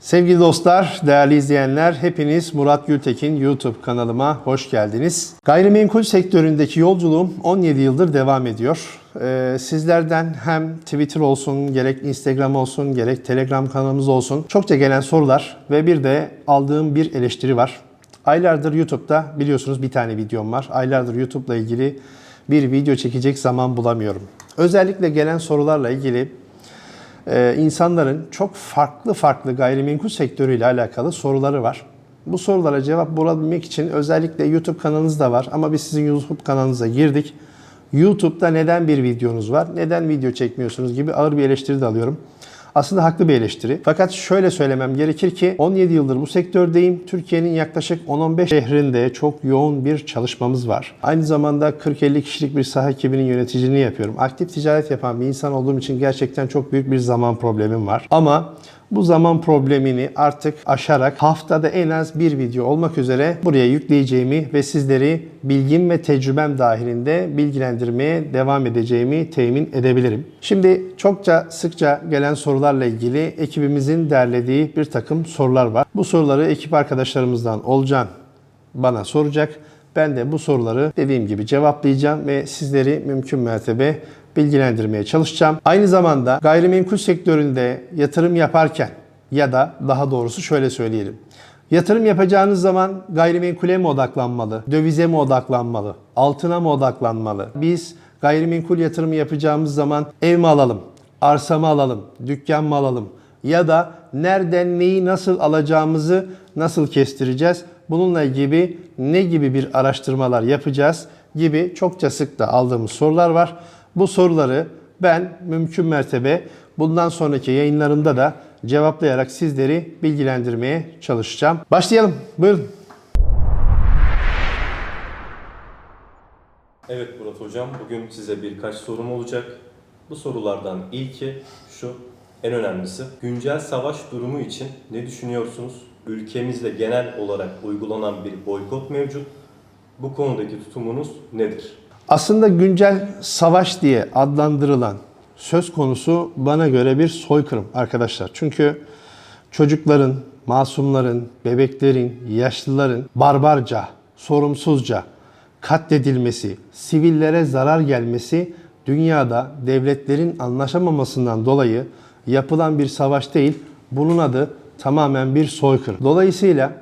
Sevgili dostlar, değerli izleyenler, hepiniz Murat Gültekin YouTube kanalıma hoş geldiniz. Gayrimenkul sektöründeki yolculuğum 17 yıldır devam ediyor. Ee, sizlerden hem Twitter olsun, gerek Instagram olsun, gerek Telegram kanalımız olsun çokça gelen sorular ve bir de aldığım bir eleştiri var. Aylardır YouTube'da biliyorsunuz bir tane videom var. Aylardır YouTube'la ilgili bir video çekecek zaman bulamıyorum. Özellikle gelen sorularla ilgili ee, insanların çok farklı farklı gayrimenkul sektörüyle alakalı soruları var. Bu sorulara cevap bulabilmek için özellikle YouTube kanalınız da var ama biz sizin YouTube kanalınıza girdik. YouTube'da neden bir videonuz var, neden video çekmiyorsunuz gibi ağır bir eleştiri de alıyorum. Aslında haklı bir eleştiri. Fakat şöyle söylemem gerekir ki 17 yıldır bu sektördeyim. Türkiye'nin yaklaşık 10-15 şehrinde çok yoğun bir çalışmamız var. Aynı zamanda 40-50 kişilik bir saha ekibinin yöneticiliğini yapıyorum. Aktif ticaret yapan bir insan olduğum için gerçekten çok büyük bir zaman problemim var. Ama bu zaman problemini artık aşarak haftada en az bir video olmak üzere buraya yükleyeceğimi ve sizleri bilgim ve tecrübem dahilinde bilgilendirmeye devam edeceğimi temin edebilirim. Şimdi çokça sıkça gelen sorularla ilgili ekibimizin derlediği bir takım sorular var. Bu soruları ekip arkadaşlarımızdan Olcan bana soracak. Ben de bu soruları dediğim gibi cevaplayacağım ve sizleri mümkün mertebe bilgilendirmeye çalışacağım. Aynı zamanda gayrimenkul sektöründe yatırım yaparken ya da daha doğrusu şöyle söyleyelim. Yatırım yapacağınız zaman gayrimenkule mi odaklanmalı, dövize mi odaklanmalı, altına mı odaklanmalı? Biz gayrimenkul yatırımı yapacağımız zaman ev mi alalım, arsa mı alalım, dükkan mı alalım ya da nereden neyi nasıl alacağımızı nasıl kestireceğiz? Bununla ilgili ne gibi bir araştırmalar yapacağız gibi çokça sık da aldığımız sorular var. Bu soruları ben mümkün mertebe bundan sonraki yayınlarımda da cevaplayarak sizleri bilgilendirmeye çalışacağım. Başlayalım. Buyurun. Evet Murat Hocam, bugün size birkaç sorum olacak. Bu sorulardan ilki şu, en önemlisi. Güncel savaş durumu için ne düşünüyorsunuz? Ülkemizde genel olarak uygulanan bir boykot mevcut. Bu konudaki tutumunuz nedir? Aslında güncel savaş diye adlandırılan söz konusu bana göre bir soykırım arkadaşlar. Çünkü çocukların, masumların, bebeklerin, yaşlıların barbarca, sorumsuzca katledilmesi, sivillere zarar gelmesi dünyada devletlerin anlaşamamasından dolayı yapılan bir savaş değil, bunun adı tamamen bir soykırım. Dolayısıyla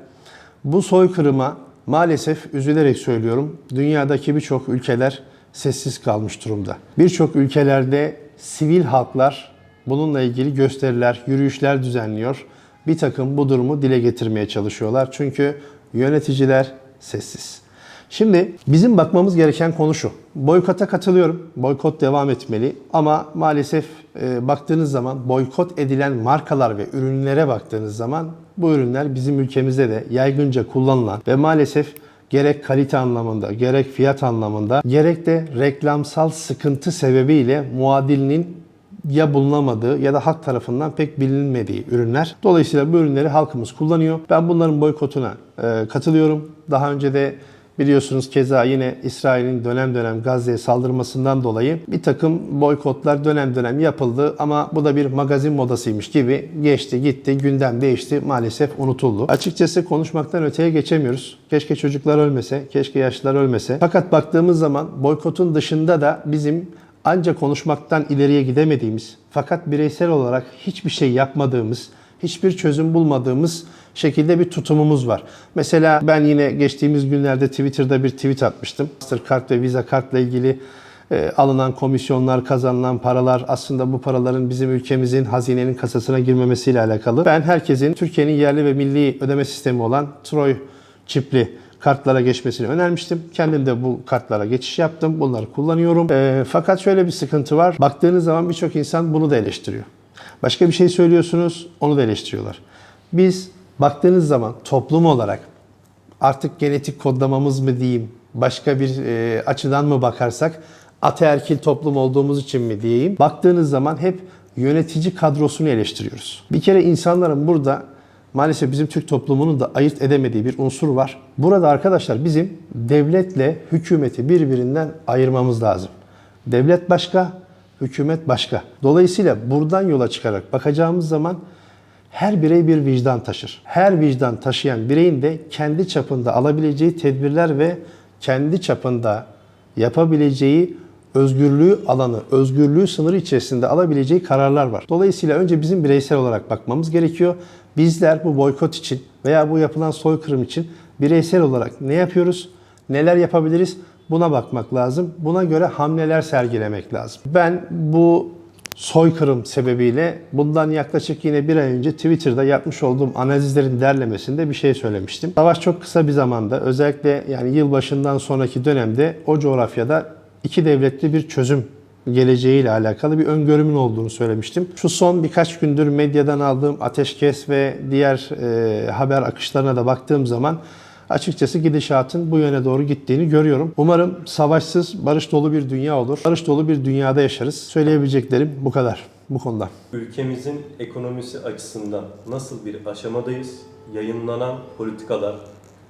bu soykırıma maalesef üzülerek söylüyorum. Dünyadaki birçok ülkeler sessiz kalmış durumda. Birçok ülkelerde sivil halklar bununla ilgili gösteriler, yürüyüşler düzenliyor. Bir takım bu durumu dile getirmeye çalışıyorlar. Çünkü yöneticiler sessiz. Şimdi bizim bakmamız gereken konu şu. Boykota katılıyorum. Boykot devam etmeli. Ama maalesef e, baktığınız zaman boykot edilen markalar ve ürünlere baktığınız zaman bu ürünler bizim ülkemizde de yaygınca kullanılan ve maalesef gerek kalite anlamında, gerek fiyat anlamında, gerek de reklamsal sıkıntı sebebiyle muadilinin ya bulunamadığı ya da halk tarafından pek bilinmediği ürünler. Dolayısıyla bu ürünleri halkımız kullanıyor. Ben bunların boykotuna e, katılıyorum. Daha önce de Biliyorsunuz keza yine İsrail'in dönem dönem Gazze'ye saldırmasından dolayı bir takım boykotlar dönem dönem yapıldı ama bu da bir magazin modasıymış gibi geçti gitti gündem değişti maalesef unutuldu. Açıkçası konuşmaktan öteye geçemiyoruz. Keşke çocuklar ölmese, keşke yaşlılar ölmese. Fakat baktığımız zaman boykotun dışında da bizim ancak konuşmaktan ileriye gidemediğimiz fakat bireysel olarak hiçbir şey yapmadığımız, hiçbir çözüm bulmadığımız şekilde bir tutumumuz var. Mesela ben yine geçtiğimiz günlerde Twitter'da bir tweet atmıştım. Mastercard ve Visa kartla ilgili e, alınan komisyonlar, kazanılan paralar aslında bu paraların bizim ülkemizin hazinenin kasasına girmemesiyle alakalı. Ben herkesin Türkiye'nin yerli ve milli ödeme sistemi olan Troy çipli kartlara geçmesini önermiştim. Kendim de bu kartlara geçiş yaptım. Bunları kullanıyorum. E, fakat şöyle bir sıkıntı var. Baktığınız zaman birçok insan bunu da eleştiriyor. Başka bir şey söylüyorsunuz, onu da eleştiriyorlar. Biz baktığınız zaman toplum olarak artık genetik kodlamamız mı diyeyim, başka bir e, açıdan mı bakarsak ataerkil toplum olduğumuz için mi diyeyim. Baktığınız zaman hep yönetici kadrosunu eleştiriyoruz. Bir kere insanların burada maalesef bizim Türk toplumunun da ayırt edemediği bir unsur var. Burada arkadaşlar bizim devletle hükümeti birbirinden ayırmamız lazım. Devlet başka, hükümet başka. Dolayısıyla buradan yola çıkarak bakacağımız zaman Her birey bir vicdan taşır. Her vicdan taşıyan bireyin de kendi çapında alabileceği tedbirler ve kendi çapında yapabileceği özgürlüğü alanı, özgürlüğü sınırı içerisinde alabileceği kararlar var. Dolayısıyla önce bizim bireysel olarak bakmamız gerekiyor. Bizler bu boykot için veya bu yapılan soykırım için bireysel olarak ne yapıyoruz? Neler yapabiliriz? Buna bakmak lazım. Buna göre hamleler sergilemek lazım. Ben bu soykırım sebebiyle bundan yaklaşık yine bir ay önce Twitter'da yapmış olduğum analizlerin derlemesinde bir şey söylemiştim. Savaş çok kısa bir zamanda özellikle yani yılbaşından sonraki dönemde o coğrafyada iki devletli bir çözüm geleceğiyle alakalı bir öngörümün olduğunu söylemiştim. Şu son birkaç gündür medyadan aldığım ateşkes ve diğer e, haber akışlarına da baktığım zaman açıkçası gidişatın bu yöne doğru gittiğini görüyorum. Umarım savaşsız, barış dolu bir dünya olur. Barış dolu bir dünyada yaşarız. Söyleyebileceklerim bu kadar bu konuda. Ülkemizin ekonomisi açısından nasıl bir aşamadayız? Yayınlanan politikalar,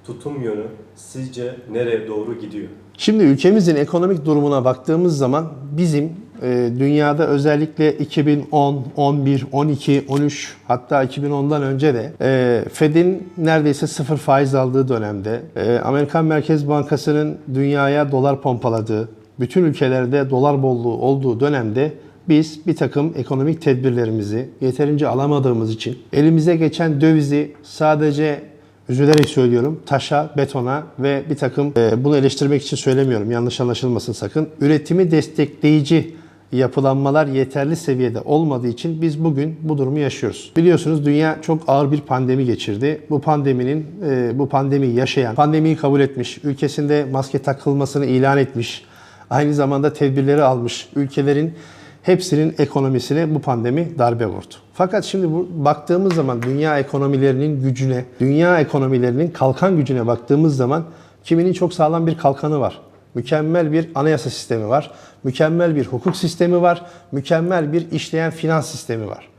tutum yönü sizce nereye doğru gidiyor? Şimdi ülkemizin ekonomik durumuna baktığımız zaman bizim e, dünyada özellikle 2010, 11, 12, 13 hatta 2010'dan önce de e, Fed'in neredeyse sıfır faiz aldığı dönemde, e, Amerikan Merkez Bankası'nın dünyaya dolar pompaladığı, bütün ülkelerde dolar bolluğu olduğu dönemde biz bir takım ekonomik tedbirlerimizi yeterince alamadığımız için elimize geçen dövizi sadece üzülerek söylüyorum taşa, betona ve bir takım e, bunu eleştirmek için söylemiyorum yanlış anlaşılmasın sakın. Üretimi destekleyici yapılanmalar yeterli seviyede olmadığı için biz bugün bu durumu yaşıyoruz. Biliyorsunuz dünya çok ağır bir pandemi geçirdi. Bu pandeminin e, bu pandemiyi yaşayan, pandemiyi kabul etmiş, ülkesinde maske takılmasını ilan etmiş, aynı zamanda tedbirleri almış ülkelerin hepsinin ekonomisine bu pandemi darbe vurdu. Fakat şimdi bu, baktığımız zaman dünya ekonomilerinin gücüne, dünya ekonomilerinin kalkan gücüne baktığımız zaman kiminin çok sağlam bir kalkanı var. Mükemmel bir anayasa sistemi var. Mükemmel bir hukuk sistemi var. Mükemmel bir işleyen finans sistemi var.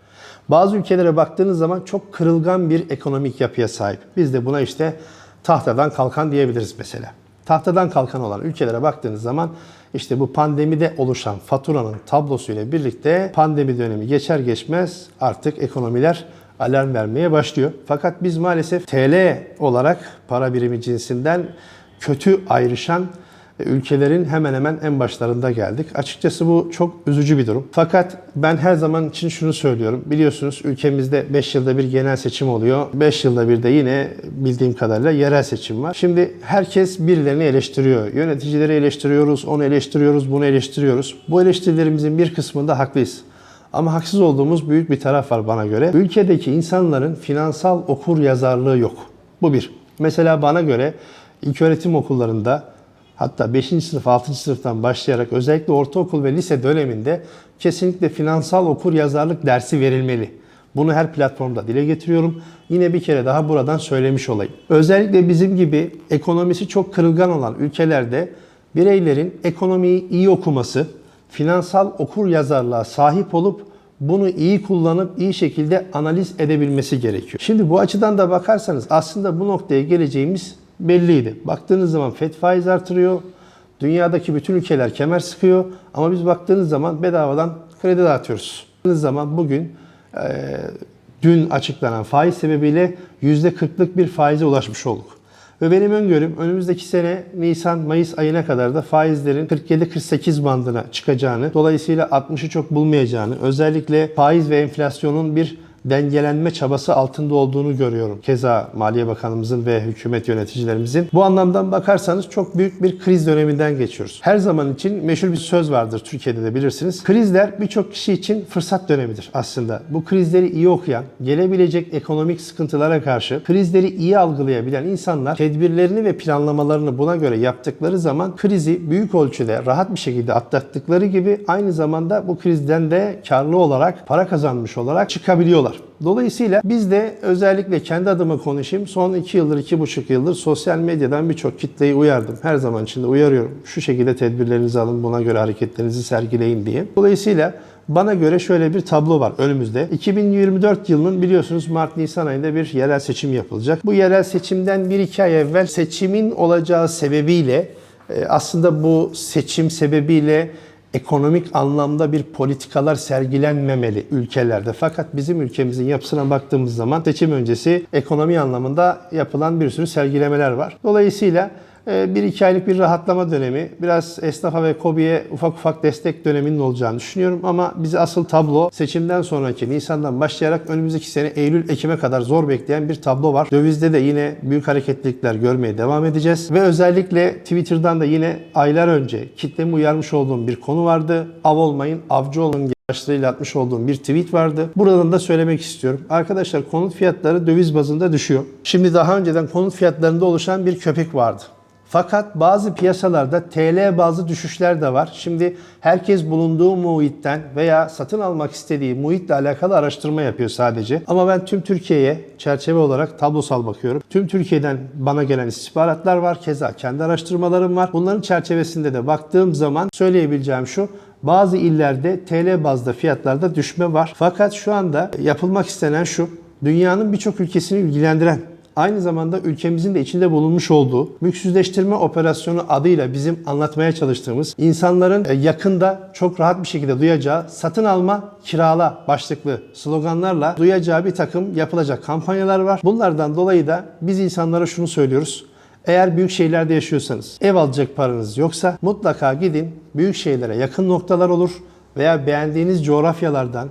Bazı ülkelere baktığınız zaman çok kırılgan bir ekonomik yapıya sahip. Biz de buna işte tahtadan kalkan diyebiliriz mesela. Tahtadan kalkan olan ülkelere baktığınız zaman işte bu pandemide oluşan faturanın tablosuyla birlikte pandemi dönemi geçer geçmez artık ekonomiler alarm vermeye başlıyor. Fakat biz maalesef TL olarak para birimi cinsinden kötü ayrışan ülkelerin hemen hemen en başlarında geldik. Açıkçası bu çok üzücü bir durum. Fakat ben her zaman için şunu söylüyorum. Biliyorsunuz ülkemizde 5 yılda bir genel seçim oluyor. 5 yılda bir de yine bildiğim kadarıyla yerel seçim var. Şimdi herkes birilerini eleştiriyor. Yöneticileri eleştiriyoruz, onu eleştiriyoruz, bunu eleştiriyoruz. Bu eleştirilerimizin bir kısmında haklıyız. Ama haksız olduğumuz büyük bir taraf var bana göre. Ülkedeki insanların finansal okur yazarlığı yok. Bu bir. Mesela bana göre ilköğretim okullarında hatta 5. sınıf, 6. sınıftan başlayarak özellikle ortaokul ve lise döneminde kesinlikle finansal okur yazarlık dersi verilmeli. Bunu her platformda dile getiriyorum. Yine bir kere daha buradan söylemiş olayım. Özellikle bizim gibi ekonomisi çok kırılgan olan ülkelerde bireylerin ekonomiyi iyi okuması, finansal okur yazarlığa sahip olup bunu iyi kullanıp iyi şekilde analiz edebilmesi gerekiyor. Şimdi bu açıdan da bakarsanız aslında bu noktaya geleceğimiz belliydi. Baktığınız zaman FED faiz artırıyor. Dünyadaki bütün ülkeler kemer sıkıyor. Ama biz baktığınız zaman bedavadan kredi dağıtıyoruz. Baktığınız zaman bugün e, dün açıklanan faiz sebebiyle %40'lık bir faize ulaşmış olduk. Ve benim öngörüm önümüzdeki sene Nisan-Mayıs ayına kadar da faizlerin 47-48 bandına çıkacağını, dolayısıyla 60'ı çok bulmayacağını, özellikle faiz ve enflasyonun bir dengelenme çabası altında olduğunu görüyorum. Keza Maliye Bakanımızın ve hükümet yöneticilerimizin. Bu anlamdan bakarsanız çok büyük bir kriz döneminden geçiyoruz. Her zaman için meşhur bir söz vardır Türkiye'de de bilirsiniz. Krizler birçok kişi için fırsat dönemidir aslında. Bu krizleri iyi okuyan, gelebilecek ekonomik sıkıntılara karşı krizleri iyi algılayabilen insanlar tedbirlerini ve planlamalarını buna göre yaptıkları zaman krizi büyük ölçüde rahat bir şekilde atlattıkları gibi aynı zamanda bu krizden de karlı olarak para kazanmış olarak çıkabiliyorlar. Dolayısıyla biz de özellikle kendi adıma konuşayım. Son 2 yıldır, 2,5 yıldır sosyal medyadan birçok kitleyi uyardım. Her zaman içinde uyarıyorum. Şu şekilde tedbirlerinizi alın, buna göre hareketlerinizi sergileyin diye. Dolayısıyla bana göre şöyle bir tablo var önümüzde. 2024 yılının biliyorsunuz Mart-Nisan ayında bir yerel seçim yapılacak. Bu yerel seçimden 1-2 ay evvel seçimin olacağı sebebiyle e, aslında bu seçim sebebiyle ekonomik anlamda bir politikalar sergilenmemeli ülkelerde. Fakat bizim ülkemizin yapısına baktığımız zaman seçim öncesi ekonomi anlamında yapılan bir sürü sergilemeler var. Dolayısıyla bir iki aylık bir rahatlama dönemi, biraz esnafa ve KOBİ'ye ufak ufak destek döneminin olacağını düşünüyorum. Ama bizi asıl tablo seçimden sonraki Nisan'dan başlayarak önümüzdeki sene Eylül-Ekim'e kadar zor bekleyen bir tablo var. Dövizde de yine büyük hareketlilikler görmeye devam edeceğiz. Ve özellikle Twitter'dan da yine aylar önce kitlemi uyarmış olduğum bir konu vardı. Av olmayın, avcı olun başlığıyla atmış olduğum bir tweet vardı. Buradan da söylemek istiyorum. Arkadaşlar konut fiyatları döviz bazında düşüyor. Şimdi daha önceden konut fiyatlarında oluşan bir köpek vardı. Fakat bazı piyasalarda TL bazı düşüşler de var. Şimdi herkes bulunduğu muhitten veya satın almak istediği muhitle alakalı araştırma yapıyor sadece. Ama ben tüm Türkiye'ye çerçeve olarak tablosal bakıyorum. Tüm Türkiye'den bana gelen istihbaratlar var. Keza kendi araştırmalarım var. Bunların çerçevesinde de baktığım zaman söyleyebileceğim şu. Bazı illerde TL bazda fiyatlarda düşme var. Fakat şu anda yapılmak istenen şu. Dünyanın birçok ülkesini ilgilendiren aynı zamanda ülkemizin de içinde bulunmuş olduğu mülksüzleştirme operasyonu adıyla bizim anlatmaya çalıştığımız insanların e, yakında çok rahat bir şekilde duyacağı satın alma kirala başlıklı sloganlarla duyacağı bir takım yapılacak kampanyalar var. Bunlardan dolayı da biz insanlara şunu söylüyoruz. Eğer büyük şehirlerde yaşıyorsanız, ev alacak paranız yoksa mutlaka gidin büyük şehirlere yakın noktalar olur veya beğendiğiniz coğrafyalardan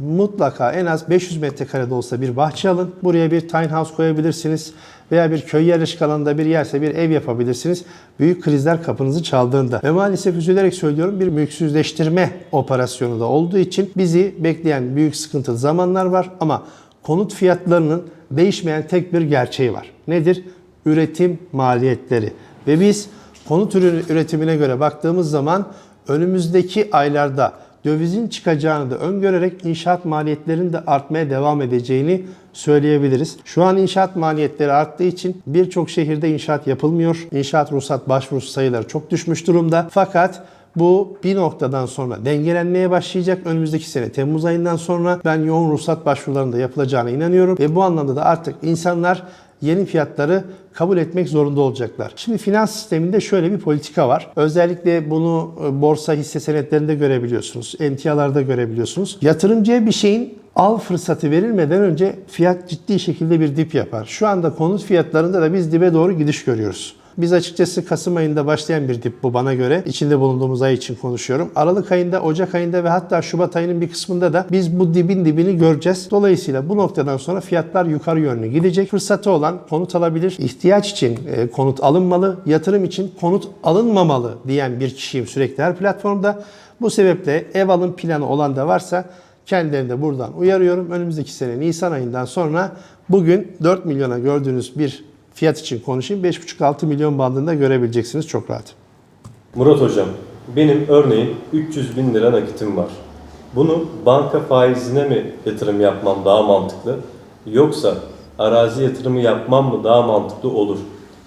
mutlaka en az 500 metrekarede olsa bir bahçe alın. Buraya bir tiny house koyabilirsiniz veya bir köy yerleşik alanında bir yerse bir ev yapabilirsiniz. Büyük krizler kapınızı çaldığında ve maalesef üzülerek söylüyorum bir mülksüzleştirme operasyonu da olduğu için bizi bekleyen büyük sıkıntılı zamanlar var ama konut fiyatlarının değişmeyen tek bir gerçeği var. Nedir? Üretim maliyetleri. Ve biz konut ürünü üretimine göre baktığımız zaman önümüzdeki aylarda dövizin çıkacağını da öngörerek inşaat maliyetlerinin de artmaya devam edeceğini söyleyebiliriz. Şu an inşaat maliyetleri arttığı için birçok şehirde inşaat yapılmıyor. İnşaat ruhsat başvurusu sayıları çok düşmüş durumda. Fakat bu bir noktadan sonra dengelenmeye başlayacak. Önümüzdeki sene Temmuz ayından sonra ben yoğun ruhsat başvurularında yapılacağına inanıyorum. Ve bu anlamda da artık insanlar yeni fiyatları kabul etmek zorunda olacaklar. Şimdi finans sisteminde şöyle bir politika var. Özellikle bunu e, borsa hisse senetlerinde görebiliyorsunuz. Emtialarda görebiliyorsunuz. Yatırımcıya bir şeyin al fırsatı verilmeden önce fiyat ciddi şekilde bir dip yapar. Şu anda konut fiyatlarında da biz dibe doğru gidiş görüyoruz. Biz açıkçası Kasım ayında başlayan bir dip bu bana göre. İçinde bulunduğumuz ay için konuşuyorum. Aralık ayında, Ocak ayında ve hatta Şubat ayının bir kısmında da biz bu dibin dibini göreceğiz. Dolayısıyla bu noktadan sonra fiyatlar yukarı yönlü gidecek. Fırsatı olan konut alabilir. İhtiyaç için e, konut alınmalı, yatırım için konut alınmamalı diyen bir kişiyim sürekli her platformda. Bu sebeple ev alım planı olan da varsa kendilerini de buradan uyarıyorum. Önümüzdeki sene Nisan ayından sonra bugün 4 milyona gördüğünüz bir fiyat için konuşayım. 5,5-6 milyon bandında görebileceksiniz çok rahat. Murat Hocam, benim örneğin 300 bin lira nakitim var. Bunu banka faizine mi yatırım yapmam daha mantıklı? Yoksa arazi yatırımı yapmam mı daha mantıklı olur?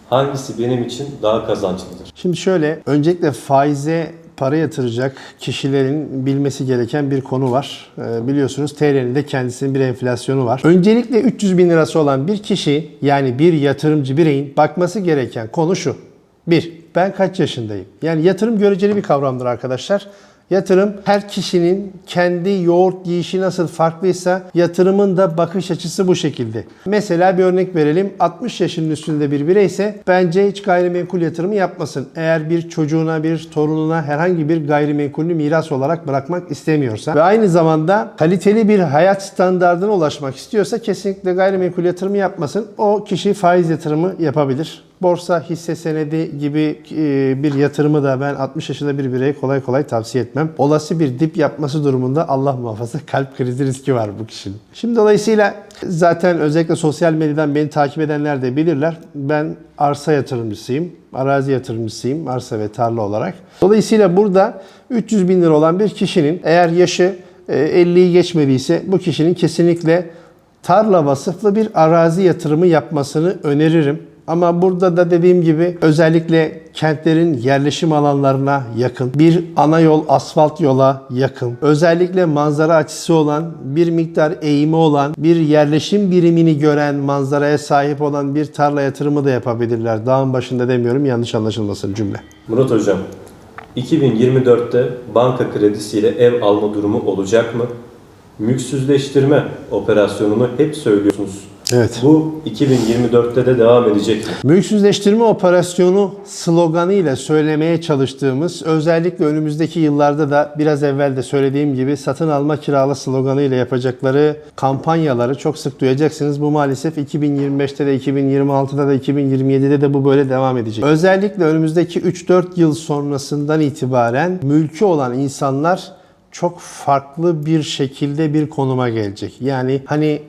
Hangisi benim için daha kazançlıdır? Şimdi şöyle, öncelikle faize para yatıracak kişilerin bilmesi gereken bir konu var. Ee, biliyorsunuz TL'nin de kendisinin bir enflasyonu var. Öncelikle 300 bin lirası olan bir kişi yani bir yatırımcı bireyin bakması gereken konu şu. Bir, ben kaç yaşındayım? Yani yatırım göreceli bir kavramdır arkadaşlar. Yatırım her kişinin kendi yoğurt yiyişi nasıl farklıysa yatırımın da bakış açısı bu şekilde. Mesela bir örnek verelim. 60 yaşının üstünde bir bireyse bence hiç gayrimenkul yatırımı yapmasın. Eğer bir çocuğuna, bir torununa herhangi bir gayrimenkulünü miras olarak bırakmak istemiyorsa ve aynı zamanda kaliteli bir hayat standartına ulaşmak istiyorsa kesinlikle gayrimenkul yatırımı yapmasın. O kişi faiz yatırımı yapabilir borsa, hisse senedi gibi e, bir yatırımı da ben 60 yaşında bir bireye kolay kolay tavsiye etmem. Olası bir dip yapması durumunda Allah muhafaza kalp krizi riski var bu kişinin. Şimdi dolayısıyla zaten özellikle sosyal medyadan beni takip edenler de bilirler. Ben arsa yatırımcısıyım, arazi yatırımcısıyım, arsa ve tarla olarak. Dolayısıyla burada 300 bin lira olan bir kişinin eğer yaşı e, 50'yi geçmediyse bu kişinin kesinlikle tarla vasıflı bir arazi yatırımı yapmasını öneririm. Ama burada da dediğim gibi özellikle kentlerin yerleşim alanlarına yakın, bir ana yol asfalt yola yakın, özellikle manzara açısı olan, bir miktar eğimi olan, bir yerleşim birimini gören, manzaraya sahip olan bir tarla yatırımı da yapabilirler. Dağın başında demiyorum yanlış anlaşılmasın cümle. Murat Hocam, 2024'te banka kredisiyle ev alma durumu olacak mı? Mülksüzleştirme operasyonunu hep söylüyorsunuz. Evet. Bu 2024'te de devam edecek? Mülksüzleştirme operasyonu sloganı ile söylemeye çalıştığımız özellikle önümüzdeki yıllarda da biraz evvel de söylediğim gibi satın alma kirala sloganı ile yapacakları kampanyaları çok sık duyacaksınız. Bu maalesef 2025'te de 2026'da da 2027'de de bu böyle devam edecek. Özellikle önümüzdeki 3-4 yıl sonrasından itibaren mülkü olan insanlar çok farklı bir şekilde bir konuma gelecek. Yani hani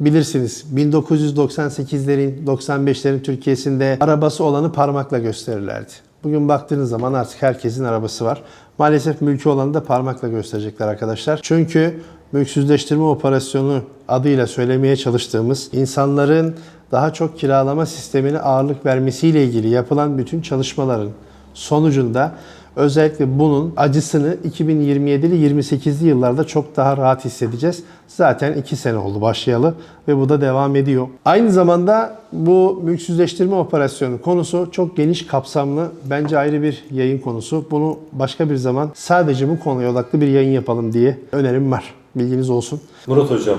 Bilirsiniz 1998'lerin 95'lerin Türkiye'sinde arabası olanı parmakla gösterirlerdi. Bugün baktığınız zaman artık herkesin arabası var. Maalesef mülkü olanı da parmakla gösterecekler arkadaşlar. Çünkü mülksüzleştirme operasyonu adıyla söylemeye çalıştığımız insanların daha çok kiralama sistemine ağırlık vermesiyle ilgili yapılan bütün çalışmaların sonucunda Özellikle bunun acısını 2027'li 28'li yıllarda çok daha rahat hissedeceğiz. Zaten 2 sene oldu başlayalı ve bu da devam ediyor. Aynı zamanda bu mülksüzleştirme operasyonu konusu çok geniş kapsamlı. Bence ayrı bir yayın konusu. Bunu başka bir zaman sadece bu konuya odaklı bir yayın yapalım diye önerim var. Bilginiz olsun. Murat Hocam,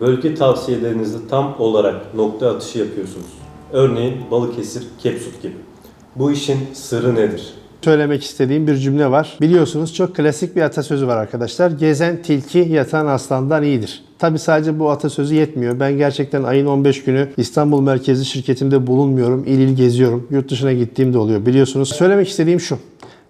bölge tavsiyelerinizi tam olarak nokta atışı yapıyorsunuz. Örneğin Balıkesir, Kepsut gibi. Bu işin sırrı nedir? Söylemek istediğim bir cümle var. Biliyorsunuz çok klasik bir atasözü var arkadaşlar. Gezen tilki yatan aslandan iyidir. Tabi sadece bu atasözü yetmiyor. Ben gerçekten ayın 15 günü İstanbul merkezli şirketimde bulunmuyorum. İl il geziyorum. Yurt dışına gittiğim de oluyor biliyorsunuz. Söylemek istediğim şu.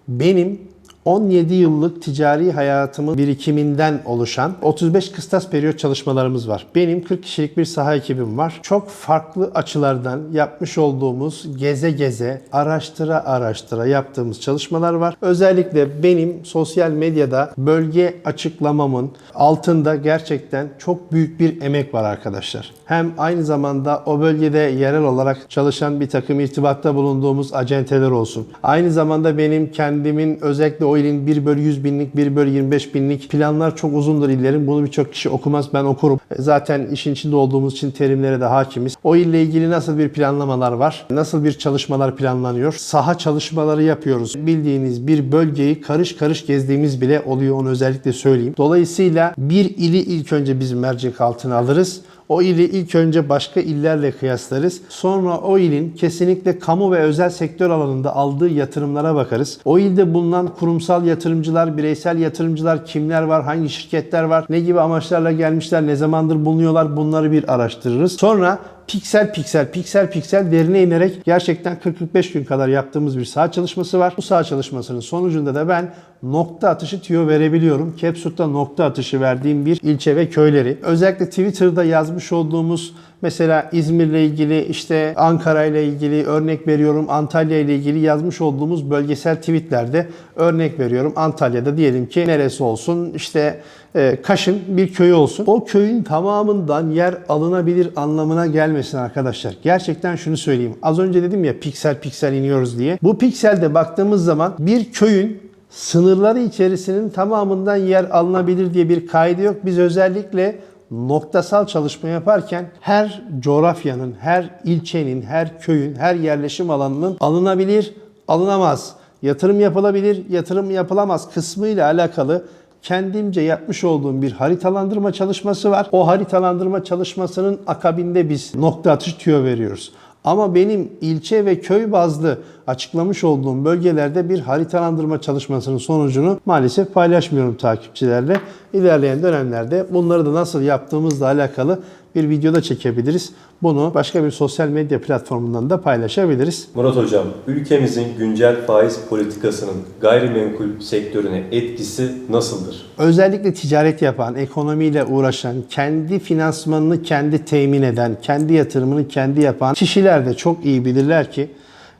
Benim 17 yıllık ticari hayatımın birikiminden oluşan 35 kıstas periyot çalışmalarımız var. Benim 40 kişilik bir saha ekibim var. Çok farklı açılardan yapmış olduğumuz geze geze, araştıra araştıra yaptığımız çalışmalar var. Özellikle benim sosyal medyada bölge açıklamamın altında gerçekten çok büyük bir emek var arkadaşlar. Hem aynı zamanda o bölgede yerel olarak çalışan bir takım irtibatta bulunduğumuz acenteler olsun. Aynı zamanda benim kendimin özellikle o ilin 1 bölü 100 binlik, 1 bölü 25 binlik planlar çok uzundur illerin. Bunu birçok kişi okumaz. Ben okurum. Zaten işin içinde olduğumuz için terimlere de hakimiz. O ille ilgili nasıl bir planlamalar var? Nasıl bir çalışmalar planlanıyor? Saha çalışmaları yapıyoruz. Bildiğiniz bir bölgeyi karış karış gezdiğimiz bile oluyor. Onu özellikle söyleyeyim. Dolayısıyla bir ili ilk önce biz mercek altına alırız. O ili ilk önce başka illerle kıyaslarız. Sonra o ilin kesinlikle kamu ve özel sektör alanında aldığı yatırımlara bakarız. O ilde bulunan kurumsal yatırımcılar, bireysel yatırımcılar kimler var, hangi şirketler var, ne gibi amaçlarla gelmişler, ne zamandır bulunuyorlar bunları bir araştırırız. Sonra piksel piksel piksel piksel derine inerek gerçekten 40-45 gün kadar yaptığımız bir saha çalışması var. Bu saha çalışmasının sonucunda da ben nokta atışı tüyo verebiliyorum. Capsut'ta nokta atışı verdiğim bir ilçe ve köyleri. Özellikle Twitter'da yazmış olduğumuz Mesela İzmir'le ilgili işte Ankara ile ilgili örnek veriyorum Antalya ile ilgili yazmış olduğumuz bölgesel tweetlerde örnek veriyorum Antalya'da diyelim ki neresi olsun işte Kaş'ın bir köyü olsun. O köyün tamamından yer alınabilir anlamına gelmesin arkadaşlar. Gerçekten şunu söyleyeyim. Az önce dedim ya piksel piksel iniyoruz diye. Bu pikselde baktığımız zaman bir köyün sınırları içerisinin tamamından yer alınabilir diye bir kaydı yok. Biz özellikle noktasal çalışma yaparken her coğrafyanın, her ilçenin, her köyün, her yerleşim alanının alınabilir, alınamaz, yatırım yapılabilir, yatırım yapılamaz kısmı ile alakalı kendimce yapmış olduğum bir haritalandırma çalışması var. O haritalandırma çalışmasının akabinde biz nokta atış tüyo veriyoruz. Ama benim ilçe ve köy bazlı açıklamış olduğum bölgelerde bir haritalandırma çalışmasının sonucunu maalesef paylaşmıyorum takipçilerle. İlerleyen dönemlerde bunları da nasıl yaptığımızla alakalı bir videoda çekebiliriz. Bunu başka bir sosyal medya platformundan da paylaşabiliriz. Murat Hocam, ülkemizin güncel faiz politikasının gayrimenkul sektörüne etkisi nasıldır? Özellikle ticaret yapan, ekonomiyle uğraşan, kendi finansmanını kendi temin eden, kendi yatırımını kendi yapan kişiler de çok iyi bilirler ki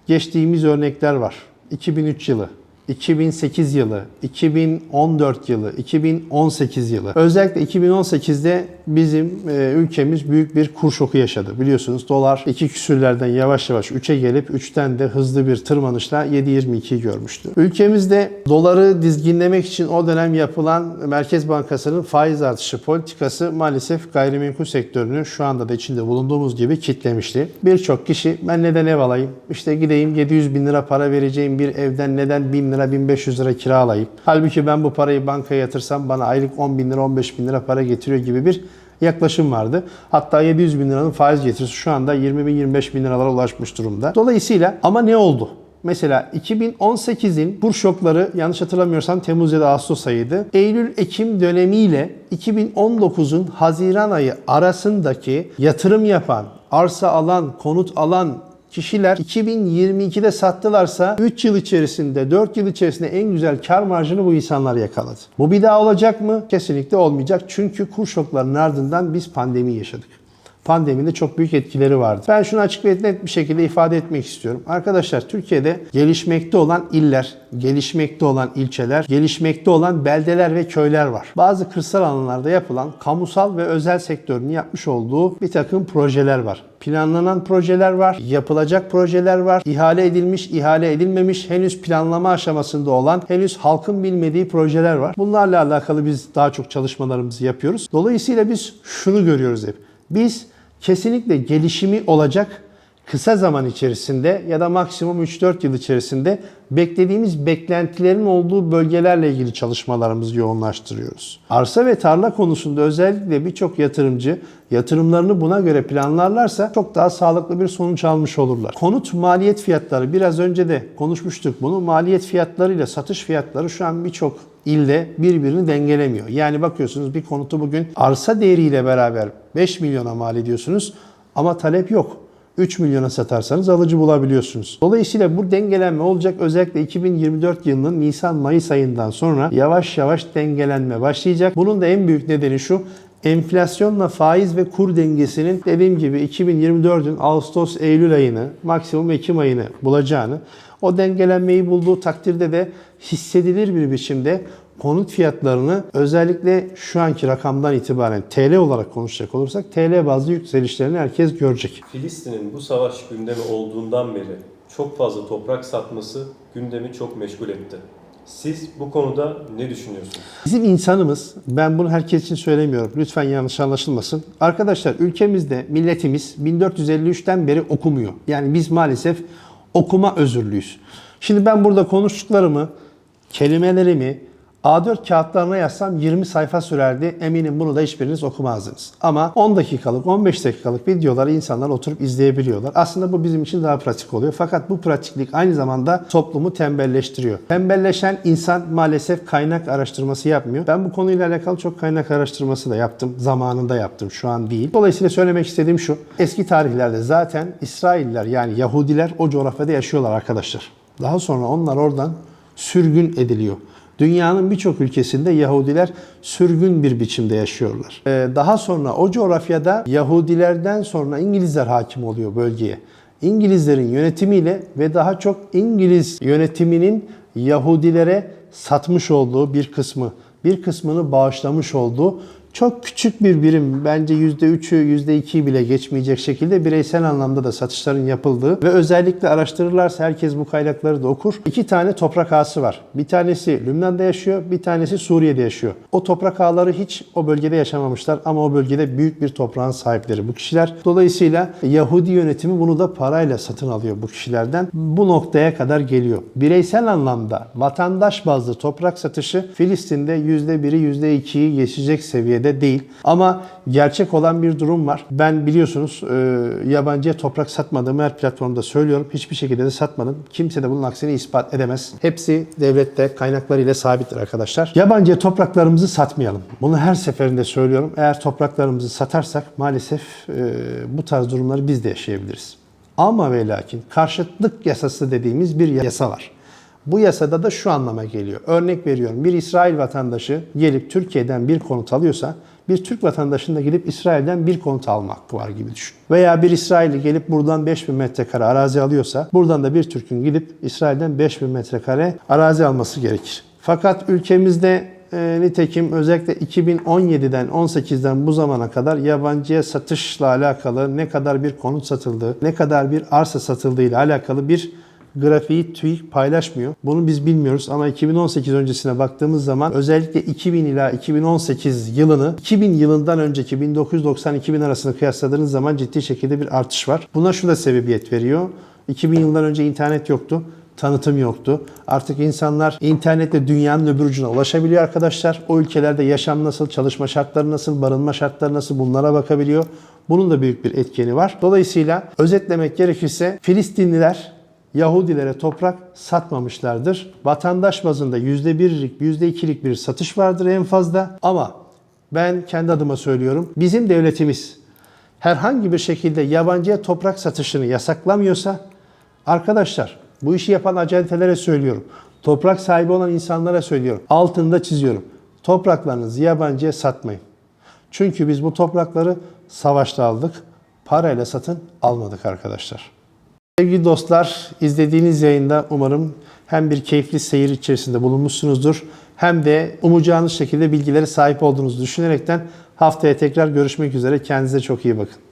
geçtiğimiz örnekler var. 2003 yılı, 2008 yılı, 2014 yılı, 2018 yılı. Özellikle 2018'de bizim e, ülkemiz büyük bir kur şoku yaşadı. Biliyorsunuz dolar 2 küsürlerden yavaş yavaş 3'e gelip 3'ten de hızlı bir tırmanışla 7.22 görmüştü. Ülkemizde doları dizginlemek için o dönem yapılan Merkez Bankası'nın faiz artışı politikası maalesef gayrimenkul sektörünü şu anda da içinde bulunduğumuz gibi kitlemişti. Birçok kişi ben neden ev alayım? İşte gideyim 700 bin lira para vereceğim bir evden neden 1000 lira 1500 lira kira alayım. Halbuki ben bu parayı bankaya yatırsam bana aylık 10 bin lira 15 bin lira para getiriyor gibi bir yaklaşım vardı. Hatta 700 bin liranın faiz getirisi şu anda 20 bin 25 bin liralara ulaşmış durumda. Dolayısıyla ama ne oldu? Mesela 2018'in kur şokları yanlış hatırlamıyorsam Temmuz ya da Ağustos ayıydı. Eylül-Ekim dönemiyle 2019'un Haziran ayı arasındaki yatırım yapan, arsa alan, konut alan kişiler 2022'de sattılarsa 3 yıl içerisinde, 4 yıl içerisinde en güzel kar marjını bu insanlar yakaladı. Bu bir daha olacak mı? Kesinlikle olmayacak. Çünkü kur şoklarının ardından biz pandemi yaşadık pandemide çok büyük etkileri vardı. Ben şunu açık ve net bir şekilde ifade etmek istiyorum. Arkadaşlar Türkiye'de gelişmekte olan iller, gelişmekte olan ilçeler, gelişmekte olan beldeler ve köyler var. Bazı kırsal alanlarda yapılan kamusal ve özel sektörün yapmış olduğu bir takım projeler var. Planlanan projeler var, yapılacak projeler var, ihale edilmiş, ihale edilmemiş, henüz planlama aşamasında olan, henüz halkın bilmediği projeler var. Bunlarla alakalı biz daha çok çalışmalarımızı yapıyoruz. Dolayısıyla biz şunu görüyoruz hep. Biz kesinlikle gelişimi olacak kısa zaman içerisinde ya da maksimum 3-4 yıl içerisinde beklediğimiz beklentilerin olduğu bölgelerle ilgili çalışmalarımızı yoğunlaştırıyoruz. Arsa ve tarla konusunda özellikle birçok yatırımcı yatırımlarını buna göre planlarlarsa çok daha sağlıklı bir sonuç almış olurlar. Konut maliyet fiyatları biraz önce de konuşmuştuk bunu. Maliyet fiyatları ile satış fiyatları şu an birçok ilde birbirini dengelemiyor. Yani bakıyorsunuz bir konutu bugün arsa değeriyle beraber 5 milyona mal ediyorsunuz ama talep yok. 3 milyona satarsanız alıcı bulabiliyorsunuz. Dolayısıyla bu dengelenme olacak. Özellikle 2024 yılının Nisan-Mayıs ayından sonra yavaş yavaş dengelenme başlayacak. Bunun da en büyük nedeni şu. Enflasyonla faiz ve kur dengesinin dediğim gibi 2024'ün Ağustos-Eylül ayını, maksimum Ekim ayını bulacağını, o dengelenmeyi bulduğu takdirde de hissedilir bir biçimde konut fiyatlarını özellikle şu anki rakamdan itibaren TL olarak konuşacak olursak TL bazlı yükselişlerini herkes görecek. Filistin'in bu savaş gündemi olduğundan beri çok fazla toprak satması gündemi çok meşgul etti. Siz bu konuda ne düşünüyorsunuz? Bizim insanımız, ben bunu herkes için söylemiyorum, lütfen yanlış anlaşılmasın. Arkadaşlar ülkemizde milletimiz 1453'ten beri okumuyor. Yani biz maalesef okuma özürlüyüz. Şimdi ben burada konuştuklarımı, kelimelerimi A4 kağıtlarına yazsam 20 sayfa sürerdi. Eminim bunu da hiçbiriniz okumazdınız. Ama 10 dakikalık, 15 dakikalık videoları insanlar oturup izleyebiliyorlar. Aslında bu bizim için daha pratik oluyor. Fakat bu pratiklik aynı zamanda toplumu tembelleştiriyor. Tembelleşen insan maalesef kaynak araştırması yapmıyor. Ben bu konuyla alakalı çok kaynak araştırması da yaptım. Zamanında yaptım. Şu an değil. Dolayısıyla söylemek istediğim şu. Eski tarihlerde zaten İsrailler yani Yahudiler o coğrafyada yaşıyorlar arkadaşlar. Daha sonra onlar oradan sürgün ediliyor. Dünyanın birçok ülkesinde Yahudiler sürgün bir biçimde yaşıyorlar. Ee, Daha sonra o coğrafyada Yahudilerden sonra İngilizler hakim oluyor bölgeye. İngilizlerin yönetimiyle ve daha çok İngiliz yönetiminin Yahudilere satmış olduğu bir kısmı, bir kısmını bağışlamış olduğu çok küçük bir birim bence %3'ü %2'yi bile geçmeyecek şekilde bireysel anlamda da satışların yapıldığı ve özellikle araştırırlarsa herkes bu kaynakları da okur. İki tane toprak ağası var. Bir tanesi Lübnan'da yaşıyor, bir tanesi Suriye'de yaşıyor. O toprak ağları hiç o bölgede yaşamamışlar ama o bölgede büyük bir toprağın sahipleri bu kişiler. Dolayısıyla Yahudi yönetimi bunu da parayla satın alıyor bu kişilerden. Bu noktaya kadar geliyor. Bireysel anlamda vatandaş bazlı toprak satışı Filistin'de %1'i %2'yi geçecek seviyede değil. Ama gerçek olan bir durum var. Ben biliyorsunuz e, yabancıya toprak satmadığımı her platformda söylüyorum. Hiçbir şekilde de satmadım. Kimse de bunun aksini ispat edemez. Hepsi devlette kaynaklarıyla sabittir arkadaşlar. Yabancıya topraklarımızı satmayalım. Bunu her seferinde söylüyorum. Eğer topraklarımızı satarsak maalesef e, bu tarz durumları biz de yaşayabiliriz. Ama ve lakin karşıtlık yasası dediğimiz bir yasa var. Bu yasada da şu anlama geliyor. Örnek veriyorum bir İsrail vatandaşı gelip Türkiye'den bir konut alıyorsa bir Türk vatandaşının da gidip İsrail'den bir konut alma hakkı var gibi düşün. Veya bir İsrailli gelip buradan 5000 metrekare arazi alıyorsa buradan da bir Türk'ün gidip İsrail'den 5000 metrekare arazi alması gerekir. Fakat ülkemizde e, nitekim özellikle 2017'den 18'den bu zamana kadar yabancıya satışla alakalı ne kadar bir konut satıldığı, ne kadar bir arsa satıldığı ile alakalı bir grafiği TÜİK paylaşmıyor. Bunu biz bilmiyoruz ama 2018 öncesine baktığımız zaman özellikle 2000 ila 2018 yılını 2000 yılından önceki 1990-2000 arasını kıyasladığınız zaman ciddi şekilde bir artış var. Buna şu da sebebiyet veriyor. 2000 yıldan önce internet yoktu. tanıtım yoktu. Artık insanlar internetle dünyanın öbür ucuna ulaşabiliyor arkadaşlar. O ülkelerde yaşam nasıl, çalışma şartları nasıl, barınma şartları nasıl bunlara bakabiliyor. Bunun da büyük bir etkeni var. Dolayısıyla özetlemek gerekirse Filistinliler Yahudilere toprak satmamışlardır. Vatandaş bazında %1'lik, %2'lik bir satış vardır en fazla. Ama ben kendi adıma söylüyorum. Bizim devletimiz herhangi bir şekilde yabancıya toprak satışını yasaklamıyorsa arkadaşlar bu işi yapan acentelere söylüyorum. Toprak sahibi olan insanlara söylüyorum. Altında çiziyorum. Topraklarınızı yabancıya satmayın. Çünkü biz bu toprakları savaşta aldık. Parayla satın almadık arkadaşlar. Sevgili dostlar, izlediğiniz yayında umarım hem bir keyifli seyir içerisinde bulunmuşsunuzdur hem de umacağınız şekilde bilgilere sahip olduğunuzu düşünerekten haftaya tekrar görüşmek üzere. Kendinize çok iyi bakın.